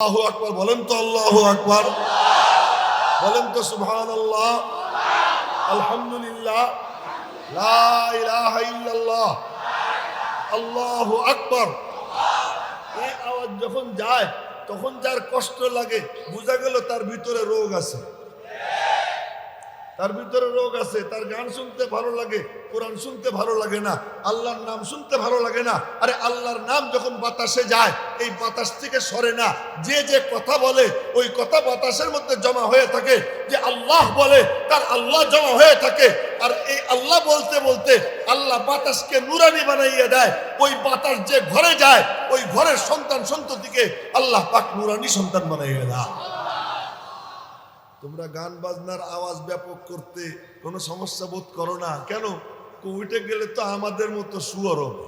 আল্লাহ আকবর, বলেন তো আল্লাহ আকবর। বলেন তো সুবহান আল্লাহ আলহামদুলিল্লাহ ইল্লাল্লাহ। আল্লাহু আকবর। এই আওয়াজ যখন যায়, তখন যার কষ্ট লাগে, বোঝা গেল তার ভিতরে রোগ আছে। তার ভিতরে রোগ আছে, তার গান শুনতে ভালো লাগে, কোরআন শুনতে ভালো লাগে না, আল্লাহর নাম শুনতে ভালো লাগে না, আরে আল্লাহর নাম যখন বাতাসে যায়, এই বাতাস থেকে সরে না, যে যে কথা বলে, ওই কথা বাতাসের মধ্যে জমা হয়ে থাকে, যে আল্লাহ বলে, তার আল্লাহ জমা হয়ে থাকে, আর এই আল্লাহ বলতে বলতে আল্লাহ বাতাসকে নুরানি বানাইয়ে দেয়, ওই বাতাস যে ঘরে যায়, ওই ঘরের সন্তান সন্ততিকে আল্লাহ পাক নুরানি সন্তান বানাইয়ে দেয়। তোমরা গান বাজনার আওয়াজ ব্যাপক করতে কোনো সমস্যা বোধ করো না। কেন? কোভিডে গেলে তো আমাদের মতো শুয়ার হবে।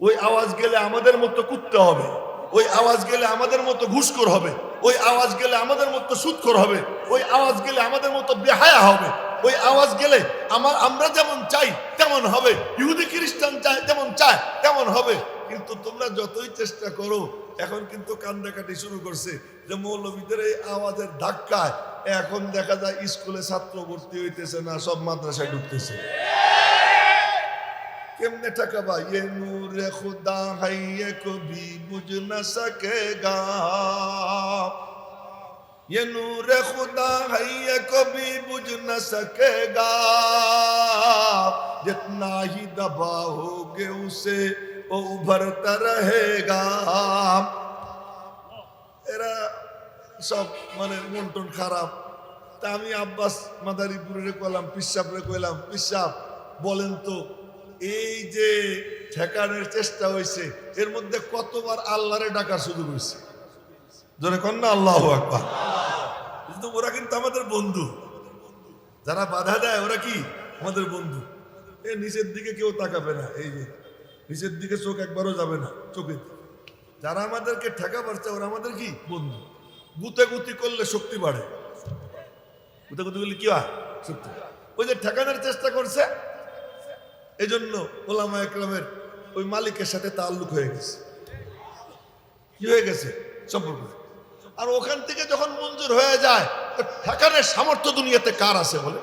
ওই আওয়াজ গেলে আমাদের মতো কুত্তে হবে। ওই আওয়াজ গেলে আমাদের মতো ঘুষখোর হবে। ওই আওয়াজ গেলে আমাদের মতো সুৎখোর হবে। ওই আওয়াজ গেলে আমাদের মতো বেহায়া হবে। ওই আওয়াজ গেলে আমার, আমরা যেমন চাই, তেমন হবে। ইহুদি খ্রিস্টান চায়, যেমন চায়, তেমন হবে। কিন্তু তোমরা যতই চেষ্টা করো এখন কিন্তু কান্দাকাটি শুরু করছে যে মৌলবীদের এই আওয়াজের ধাক্কায় এখন দেখা যায় স্কুলে ছাত্র ভর্তি হইতেছে না সব মাদ্রাসায় ঢুকতেছে কেমনে টাকা বা ये नूर खुदा है ये कभी बुझ न सकेगा ये नूर खुदा है ये कभी बुझ न सकेगा जितना ही दबाओगे उसे वो उभरता रहेगा এরা সব মানে মন টন খারাপ তা আমি আব্বাস মাদারীপুরে কইলাম পিসাবরে কইলাম পিসাব বলেন তো এই যে ঠেকানোর চেষ্টা হয়েছে এর মধ্যে কতবার আল্লাহরে ডাকার সুযোগ হয়েছে জোরে কন্যা আল্লাহ আকবার কিন্তু ওরা কিন্তু আমাদের বন্ধু যারা বাধা দেয় ওরা কি আমাদের বন্ধু এ নিচের দিকে কেউ তাকাবে না এই যে নিচের দিকে চোখ একবারও যাবে না চোখে যারা আমাদেরকে ঠেকা পারছে ওরা আমাদের কি? বন্ধু। গুতে গুতি করলে শক্তি বাড়ে। গুতে গুতি করলে কি হয়? শক্তি ওই যে ঠেকানোর চেষ্টা করছে এই জন্য ওলামা একরামের ওই মালিকের সাথে তাল্লুক হয়ে গেছে। কি হয়ে গেছে? সম্পর্ক। আর ওখান থেকে যখন মঞ্জুর হয়ে যায় ঠেকানোর সামর্থ্য দুনিয়াতে কার আছে বলে?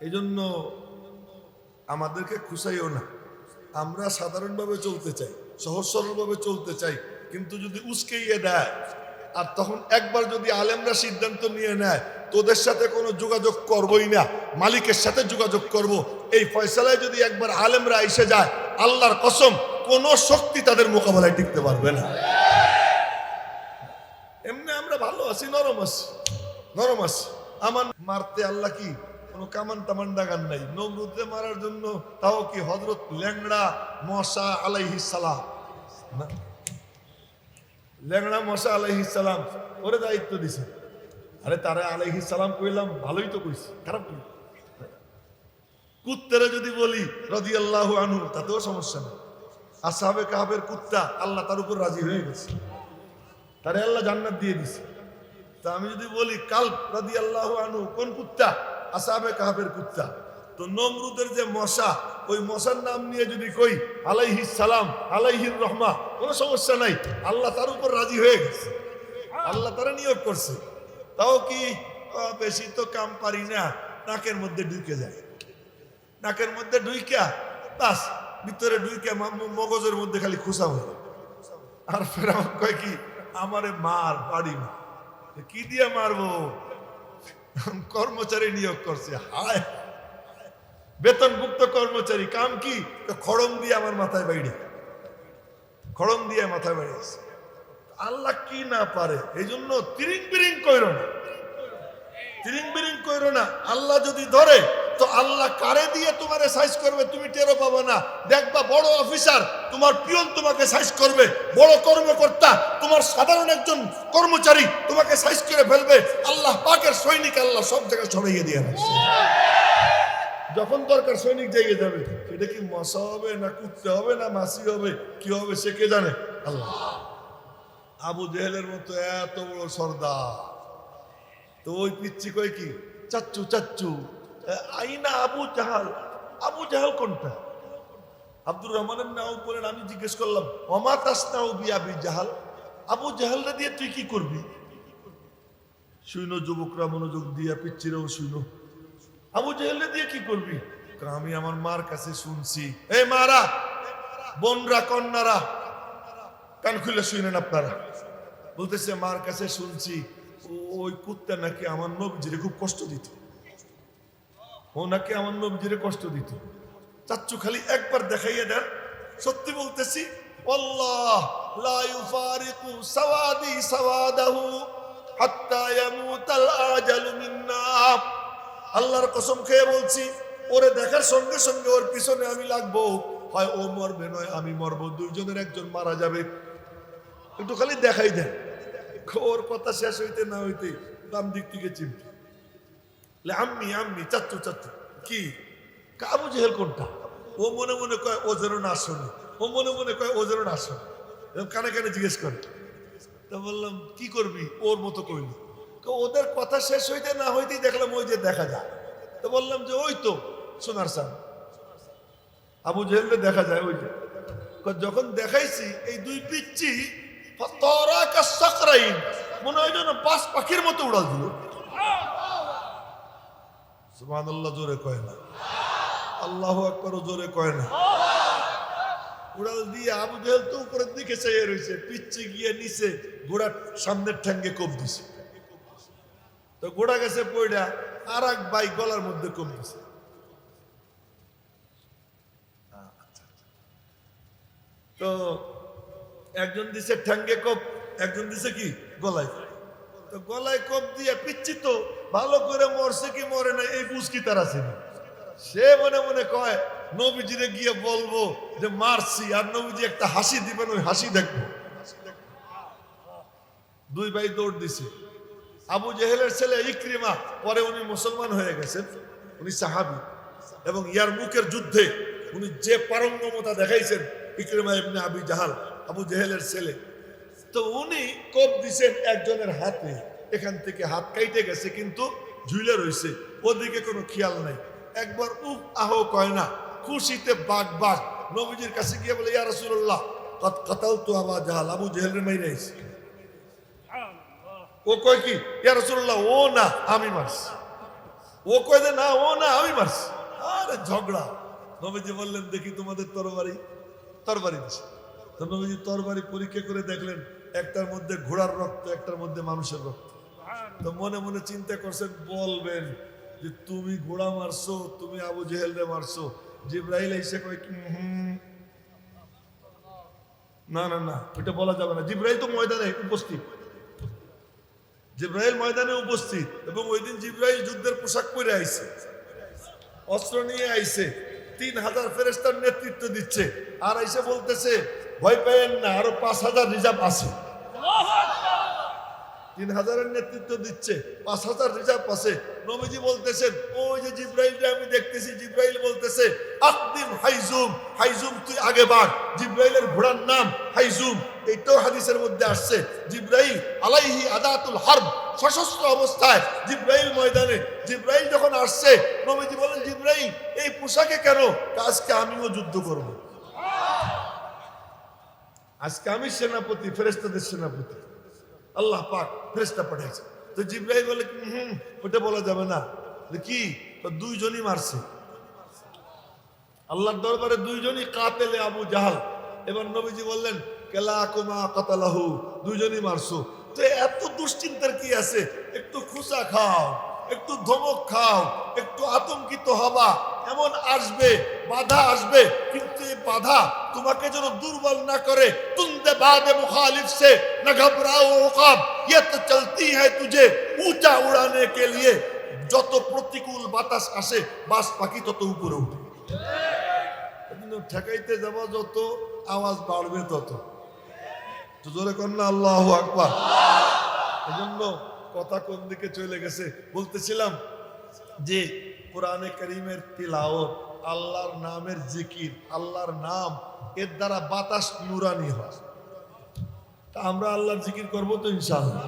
এই জন্য আমাদেরকে খুশাইও না। আমরা সাধারণভাবে চলতে চাই, সহজ সরলভাবে চলতে চাই, কিন্তু যদি উস্কেইয়ে দেয়, আর তখন একবার যদি আলেমরা সিদ্ধান্ত নিয়ে নেয়, তোদের সাথে কোনো যোগাযোগ করবই না, মালিকের সাথে যোগাযোগ করব। এই ফয়সালায় যদি একবার আলেমরা এসে যায়, আল্লাহর কসম, কোনো শক্তি তাদের মোকাবেলায় টিকতে পারবে না। এমনি আমরা ভালো আছি, নরম আছি নরম আছি। আমার মারতে আল্লাহ কি কোনো কামান তামান ডাগান নাই। নমরুদে মারার জন্য তাও কি হজরত ল্যাংড়া মশা আলাইহি সালাম? ল্যাংড়া মশা আলাইহি সালাম, ওরে দায়িত্ব দিছে। আরে তারা আলাইহি সালাম কইলাম, ভালোই তো কইছি, খারাপ কই কুত্তারে যদি বলি রদি আল্লাহ আনু তাতেও সমস্যা নেই। আসাবে কাহাবের কুত্তা, আল্লাহ তার উপর রাজি হয়ে গেছে। তারে আল্লাহ জান্নাত দিয়ে দিছে। তা আমি যদি বলি কাল রাদি আল্লাহ আনু কোন কুত্তা? আসাবে কাহাবের কুত্তা। তো নমরুদের যে মশা, ওই মশার নাম নিয়ে যদি কই, আলাইহি সালাম আলাইহির রহমা, কোনো সমস্যা নাই, আল্লাহ তার উপর রাজি হয়ে গেছে। আল্লাহ তারা নিয়োগ করছে। তাও কি বেশি তো কাম পারি না, নাকের মধ্যে ঢুকে যায়। নাকের মধ্যে ঢুইকা, বাস, ভিতরে ঢুইকা মগজের মধ্যে খালি খুশা হয়ে আর ফের কয় কি, আমারে মার, বাড়ি মার। কি দিয়ে মারবো? কর্মচারী নিয়োগ করছে, হায়। বেতনভুক্ত কর্মচারী, কাম কি? খড়ম দিয়ে আমার মাথায় বাইরে। খড়ম দিয়ে মাথায় বাইরে আল্লাহ কি না পারে? এই জন্য তিরিং বিরিং কইর না। তিরিং বিরিং কইরো না। আল্লাহ যদি ধরে তো আল্লাহ কারে দিয়ে তোমারে সাইজ করবে? তুমি টেরো পাবে না। দেখবা বড় অফিসার তোমার পিয়ন তোমাকে সাইজ করবে। বড় কর্মকর্তা তোমার সাধারণ একজন কর্মচারী তোমাকে সাইজ করে ফেলবে। আল্লাহ পাকের সৈনিক আল্লাহ সব জায়গায় ছড়াইয়ে দিয়ে যখন দরকার সৈনিক জায়গায় যাবে, এটা কি মশা হবে না কুত্তে হবে না মাসি হবে? কি হবে সে কে জানে? আল্লাহ। আবু জেহেলের মতো এত বড় সর্দার। তো ওই পিচ্ছি কয় কি? চাচ্চু চাচ্চু। আইনা আবু জাহাল। আবু জাহাল কোনটা? আব্দুর রহমানের নাও বলেন আমি জিজ্ঞেস করলাম অমা তাসনাউ বি আবি জাহাল? আবু জাহালরা দিয়ে তুই কি করবি? শুইন যুবকরা, মনোযোগ দিয়া পিচ্ছিরাও শুইন। আবু জাহেলরা দিয়ে কি করবি? আমি আমার মার কাছে শুনছি। এ মারা, বোনরা, কন্যারা, কান খুলে শুনেন আপনারা। বলতেছে, মার কাছে শুনছি। ওই কুত্তা নাকি আমার নবজিরে খুব কষ্ট দিত। ও নাকি আমার নবজিরে কষ্ট দিত। চাচ্চু খালি একবার দেখাইয়া দেন। সত্যি বলতেছি, আল্লাহ, লা ইউফারিকু সাওয়াদি সাওয়াদাহু হাত্তা ইয়ামুতাল আজালু মিন্না। আল্লাহর কসম খেয়ে বলছি, ওরে দেখার সঙ্গে সঙ্গে ওর পিছনে আমি লাগবো। হয় ও মরবে নয়, আমি মরবো। দুইজনের একজন মারা যাবে। একটু খালি দেখাই দেন। ওর কথা শেষ হইতে না হইতে বাম দিক থেকে চিমটি। আম্মি আম্মি চাচ্চু চাচ্চু। কি? কাবু জেহেল কোনটা? ও মনে মনে কয় ও যেন না শোনে। ও মনে মনে কয় ও যেন না শোনে। এরকম কানে কানে জিজ্ঞেস করে। তা বললাম কি করবি? ওর মতো কয়, ওদের কথা শেষ হইতে না হইতেই দেখলাম ওই যে দেখা যায়। তো বললাম যে ওই তো সোনার সান আবু জেহেলকে দেখা যায় ওই যে। যখন দেখাইছি এই দুই পিচ্ছি মনে হয় যেন পাঁচ পাখির মতো উড়াল দিল। আল্লাহ জোরে কয় না। জোরে কয় না। উড়াল দিয়ে আবু জেহেল তো উপরের দিকে চাইয়ে রয়েছে পিচ্ছে গিয়ে নিচে ঘোড়ার সামনের ঠ্যাঙ্গে কোপ দিছে। তো ঘোড়া গেছে পয়ডা আর এক বাই গলার মধ্যে কোপ দিছে। তো একজন দিছে ঠ্যাঙ্গে কোপ, একজন দিছে কি? গলায়। তো গলায় কোপ দিয়ে পিচ্ছি তো, ভালো করে মরছে কি মরে না, এই বুঝ তার আছে সে মনে মনে কয়, নবীজিরে গিয়ে বলব যে মারছি, আর নবীজি একটা হাসি দিবেন, ওই হাসি দেখব। দুই ভাই দৌড় দিছে। আবু জেহেলের ছেলে ইক্রিমা, পরে উনি মুসলমান হয়ে গেছেন, উনি সাহাবি। এবং ইয়ার মুখের যুদ্ধে উনি যে পারঙ্গমতা দেখাইছেন, ইক্রিমা ইবনে আবি জাহাল, আবু জেহেলের ছেলে। তো উনি কোপ দিছেন একজনের হাতে। এখান থেকে হাত কাইটে গেছে, কিন্তু ঝুলে রইছে। ওদিকে কোনো খেয়াল নাই। একবার উফ, আহ কয় না, খুশিতে বাঘ বাঘ। নবীজির কাছে গিয়ে বলে, ইয়া রাসূলুল্লাহ কত কাতাল তো আবা জাহাল, আবু জেহেলের মাইরে ও কয় কি, ইয়া রাসূলুল্লাহ, ও না, আমি মারছি। ও কয় যে, না, ও না, আমি মারছি। আরে ঝগড়া। নবীজি বললেন, দেখি তোমাদের তরবারি। তরবারি দিছে। তো নবীজি তরবারি পরীক্ষা করে দেখলেন একটার মধ্যে ঘোড়ার রক্ত, একটার মধ্যে মানুষের রক্ত। তো মনে মনে চিন্তা করছেন, বলবেন যে তুমি ঘোড়া মারছো, তুমি আবু জেহেল রে মারছো। জিব্রাইল এসে কয় কি না না না, ওইটা বলা যাবে না। জিব্রাইল তো ময়দানে উপস্থিত। জিব্রাহিল ময়দানে উপস্থিত এবং ওই দিন জিব্রাইল যুদ্ধের পোশাক পরে আইছে। অস্ত্র নিয়ে আইছে। তিন হাজার ফেরেস্তার নেতৃত্ব দিচ্ছে। আর এসে বলতেছে ভয় পেয়েন না, আরও পাঁচ হাজার রিজার্ভ আছে। তিন হাজারের নেতৃত্ব দিচ্ছে, পাঁচ হাজার রিজার্ভ আছে। নবীজি বলতেছেন, ওই যে জিব্রাইলটা আমি দেখতেছি, জিব্রাইল বলতেছে, আকদিম হাইজুম হাইজুম তুই আগে বাড়। জিব্রাইলের ঘোড়ার নাম হাইজুম। এইটাও হাদিসের মধ্যে আসছে, জিব্রাইল আলাইহি আদাতুল হারব। সশস্ত্র অবস্থায় জিব্রাইল ময়দানে, জিব্রাইল যখন আসছে, নবীজি বলেন, জিব্রাইল, এই পোশাকে কেন? আজকে আমিও যুদ্ধ করব। আজকে আমি সেনাপতি ফেরেস্তাদের সেনাপতি। আল্লাহ পাক ফেরেস্তা পাঠিয়েছে তো জিব্রাইল বলে, হুম ওটা বলা যাবে না। কি? দুইজনই মারছে। আল্লাহর দরবারে দুইজনই কাতেলে আবু জাহাল। এবার নবীজি বললেন, কেলা কুমা কাতালাহু, দুইজনই মারছো। তো এত দুশ্চিন্তার কি আছে? একটু খুসা খাও, একটু ধমক খাও, একটু আতঙ্কিত হবা। এমন আসবে বাধা আসবে কিন্তু এই বাধা তোমাকে যেন দুর্বল না করে তুমদে বাদে মুখালিফ से न घबराओ उकाब ये तो चलती है तुझे ऊंचा उड़ाने के लिए যত প্রতিকূল বাতাস আসে বাস পাখি তত উপরে উঠে এজন্য ঠেকাইতে যাওয়া যত আওয়াজ বাড়বে তত তো জোরে কন্যা আল্লাহ আকবার এজন্য কথা কোন দিকে চলে গেছে বলতেছিলাম যে কোরআনে করিমের তিলাওয়াত, আল্লাহর নামের জিকির, আল্লাহর নাম, এর দ্বারা বাতাস নুরানি হয়। তা আমরা আল্লাহর জিকির করব তো ইনশাআল্লাহ।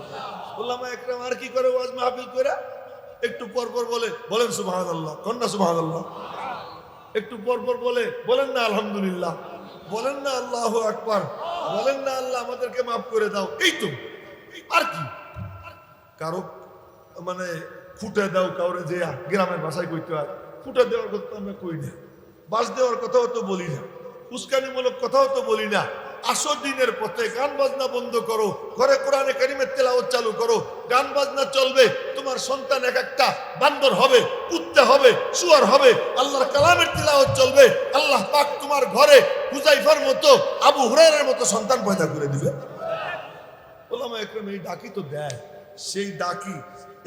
বললাম একরাম আর কি করে ওয়াজ মাহফিল করে? একটু পর পর বলে, বলেন সুবহান আল্লাহ কন্যা সুবহান আল্লাহ একটু পর পর বলে, বলেন না আলহামদুলিল্লাহ, বলেন না আল্লাহ আকবার, বলেন না আল্লাহ আমাদেরকে মাফ করে দাও, এই তো, আর কি? কারও মানে ফুটে দাও কাউরে যে গ্রামের ভাষায় কইতে হয়। ফুটে দেওয়ার কথা আমরা কই না। বাস দেওয়ার কথাও তো বলি না। উস্কানিমূলক কথাও তো বলি না। আসো দিনের পথে গান বাজনা বন্ধ করো। ঘরে কোরআনে কারিমের তেলাওয়াত চালু করো। গান বাজনা চলবে। তোমার সন্তান এক একটা বান্দর হবে, কুত্তে হবে, শুয়ার হবে। আল্লাহর কালামের তেলাওয়াত চলবে। আল্লাহ পাক তোমার ঘরে হুজাইফার মতো, আবু হুরায়রার মতো সন্তান পয়দা করে দিবে। ওলামা একরম এই ডাকি তো দেয়। সেই ডাকি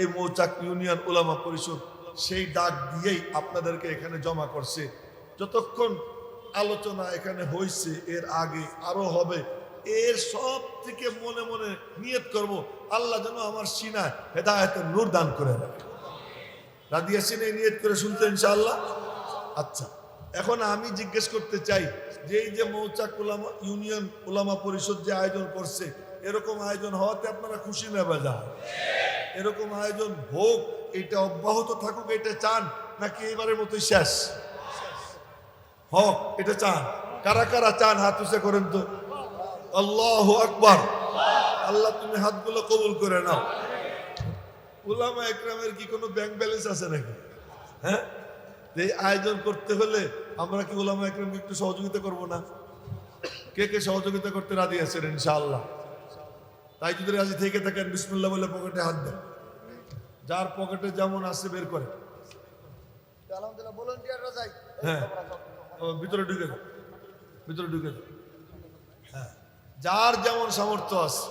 এই মৌচাক ইউনিয়ন ওলামা পরিষদ সেই ডাক দিয়েই আপনাদেরকে এখানে জমা করছে। যতক্ষণ আলোচনা এখানে হয়েছে এর আগে আরও হবে, এর সব থেকে মনে মনে নিয়ত করব, আল্লাহ যেন আমার সিনায় হেদায়তের নূর দান করে রাখে রাদিয়া সিনে নিয়ত করে শুনতে ইনশাআল্লাহ? আচ্ছা এখন আমি জিজ্ঞেস করতে চাই, যে এই যে মৌচাক ওলামা ইউনিয়ন ওলামা পরিষদ যে আয়োজন করছে, এরকম আয়োজন হওয়াতে আপনারা খুশি নেবে বাজা এরকম আয়োজন হোক, এটা অব্যাহত থাকুক, এটা চান, নাকি এবারের মতোই শেষ? হোক, এটা চান। কারা কারা চান হাত উঁচে করেন তো? আল্লাহ আকবার। আল্লাহ, তুমি হাতগুলো কবুল করে নাও। ওলামা একরামের কি কোনো ব্যাংক ব্যালেন্স আছে নাকি? হ্যাঁ? এই আয়োজন করতে হলে আমরা কি ওলামা একরামকে একটু সহযোগিতা করব না? কে কে সহযোগিতা করতে রাজি আছেন ইনশাআল্লাহ? তাই যদি রাজি থেকে থাকেন, বিসমুল্লাহ বলে পকেটে হাত দেন। যার পকেটে যেমন আছে বের করে। আলহামদুলিল্লাহ ভলেন্টিয়াররা যাই। হ্যাঁ। ভিতরে ঢুকে ভিতরে ঢুকে হ্যাঁ। যার যেমন সামর্থ্য আছে।